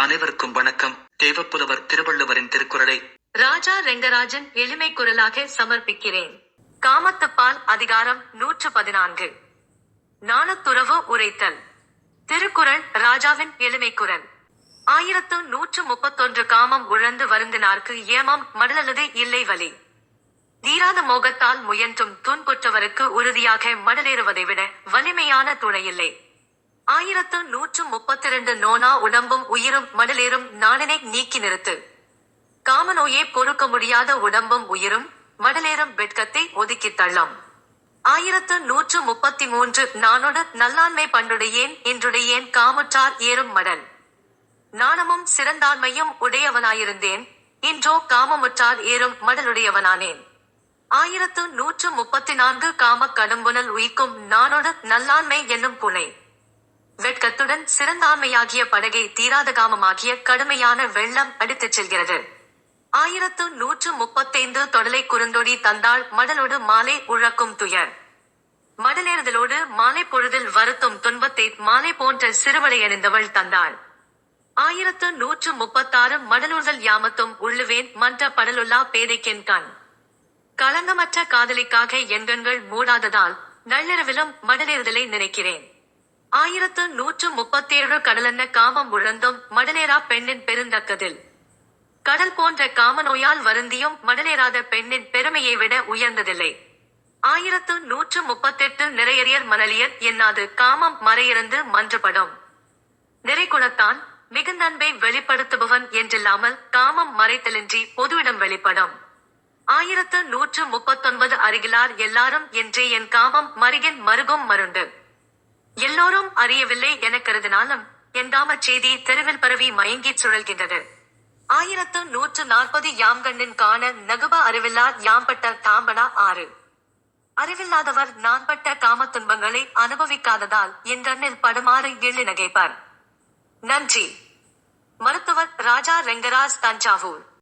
அனைவருக்கும் வணக்கம். தேவப்புலவர் திருவள்ளுவரின் திருக்குறளை ராஜா ரெங்கராஜன் எளிமை குரலாக சமர்ப்பிக்கிறேன். காமத்துப்பால் அதிகாரம் நூற்று பதினான்கு. நாணத்துறவு உரைத்தல். திருக்குறள் ராஜாவின் எளிமை குரல். ஆயிரத்து நூற்று முப்பத்தொன்று காமம் உழந்து வருந்தினார்க்கு ஏமாம் மடலது இல்லை வலி. தீராத மோகத்தால் முயன்றும் துன்புற்றவருக்கு உறுதியாக மடலேறுவதை விட வலிமையான துணையில்லை ஆயிரத்து நூற்று முப்பத்திரண்டு நோனா உடம்பும் உயிரும் மடலேறும் நாளினை நீக்கி நிறுத்து. காமநோயே பொறுக்க முடியாத உடம்பும் உயிரும் மடலேறும் வெட்கத்தை ஒதுக்கித் தள்ளும். ஆயிரத்து நூற்று முப்பத்தி மூன்று நானோடு நல்லாண்மை பண்டுடையேன் இன்றுடையேன் காமுற்றார் ஏறும் மடல். நாணமும் சிறந்தாண்மையும் உடையவனாயிருந்தேன் இன்றோ காமமுற்றார் ஏறும் மடலுடையவனானேன். ஆயிரத்து நூற்று முப்பத்தி நான்கு காம கடும்புணல் உயிக்கும் நானோடு நல்லாண்மை என்னும் புனை. வெட்கத்துடன் சிறந்தாண்மையாகிய படகை தீராத காமமாகிய கடுமையான வெள்ளம் அடித்துச் செல்கிறது. ஆயிரத்து நூற்று முப்பத்தைந்து தொடலை குறுந்தொடி தந்தாள் மடலோடு மாலை உழக்கும் துயர். மடலேறுதலோடு மாலை பொழுதில் வருத்தும் துன்பத்தை மாலை போன்ற சிறுவளை அணிந்தவள் தந்தாள். ஆயிரத்து நூற்று முப்பத்தாறு மடலூர்தல் யாமத்தும் உள்ளுவேன் மன்ற படலுள்ளா பேதைக்கென் கண். களங்கமற்ற காதலிக்காக எண்கண்கள் மூடாததால் நள்ளிரவிலும் மடலேறுதலை நினைக்கிறேன். ஆயிரத்து நூற்று முப்பத்தேழு கடலென்ன காமம் உழந்தும் மடலேரா பெண்ணின் பெருந்தக்கதில். கடல் போன்ற காமநோயால் வருந்தியும் மடலேறாத பெண்ணின் பெருமையை விட உயர்ந்ததில்லை. ஆயிரத்து நூற்று முப்பத்தெட்டு நிறையறியர் மணலியர் என்னாது காமம் மறையிறந்து மன்றுபடும். நிறைகுணத்தான் மிகுந்தன்பை வெளிப்படுத்துபவன் என்றில்லாமல் காமம் மறைத்தலின்றி பொதுவிடம் வெளிப்படும். ஆயிரத்து நூற்று முப்பத்தொன்பது அருகிலார் எல்லாரும் என்றே என் காமம் மருகின் மருகும் மருண்டு. எல்லோரும் அறியவில்லை என கருதினாலும் என் காமச் செய்தி தெருவில் பரவி மயங்கிச் சுழல்கின்றது. ஆயிரத்து நூற்று நாற்பது யாம்கண்ணின் காண நகுப அறிவில்லா யாம்பட்ட தாம்பனா ஆறு. அறிவில்லாதவர் நான் பட்ட காமத் துன்பங்களை அனுபவிக்காததால் என் கண்ணில் படுமாறு எள்ளி நகைப்பார். நன்றி. மருத்துவர் ராஜா ரெங்கராஜ் தஞ்சாவூர்.